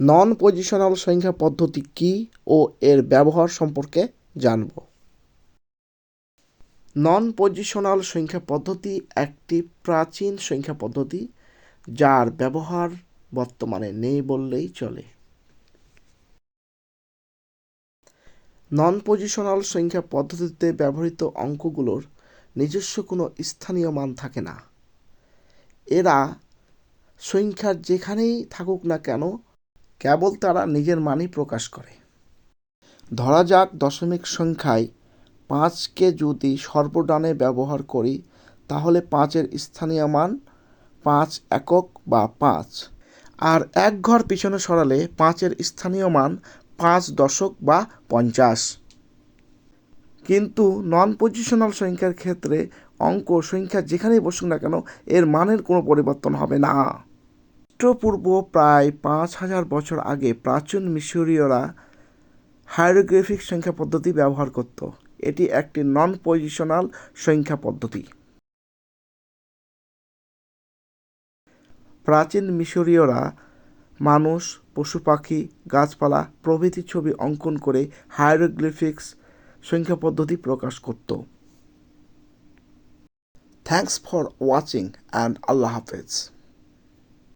নন positional সংখ্যা পদ্ধতি কি ও এর ব্যবহার সম্পর্কে জানব। নন পজিশনাল সংখ্যা পদ্ধতি একটি প্রাচীন সংখ্যা পদ্ধতি যার ব্যবহার বর্তমানে নেই বললেই চলে। নন পজিশনাল সংখ্যা পদ্ধতিতে ব্যবহৃত অঙ্কগুলোর নিজস্ব কোনো স্থানীয় মান থাকে না। এরা সংখ্যার যেখানেই থাকুক না কেন কেবল তারা নিজের মানই প্রকাশ করে। ধরা যাক দশমিক সংখ্যায় পাঁচকে যদি সর্বডানে ব্যবহার করি, তাহলে পাঁচের স্থানীয় মান পাঁচ একক বা পাঁচ। আর এক ঘর পিছনে সরালে পাঁচের স্থানীয় মান পাঁচ দশক বা পঞ্চাশ। কিন্তু নন পজিশনাল সংখ্যার ক্ষেত্রে অঙ্ক, সংখ্যা যেখানেই বসুক না কেন, এর মানের কোনো পরিবর্তন হবে না। খ্রিস্টপূর্ব প্রায় পাঁচ হাজার বছর আগে প্রাচীন মিশরীয়রা হায়ারোগ্রাফিক সংখ্যা পদ্ধতি ব্যবহার করত। এটি একটি নন পজিশনাল সংখ্যা পদ্ধতি। প্রাচীন মিশরীয়রা মানুষ পশু পাখি গাছপালা প্রভৃতি ছবি অঙ্কন করে হায়ারোগ্লিফিক্স সংখ্যা পদ্ধতি প্রকাশ করত। থ্যাঙ্কস ফর ওয়াচিং অ্যান্ড আল্লাহ হাফেজ।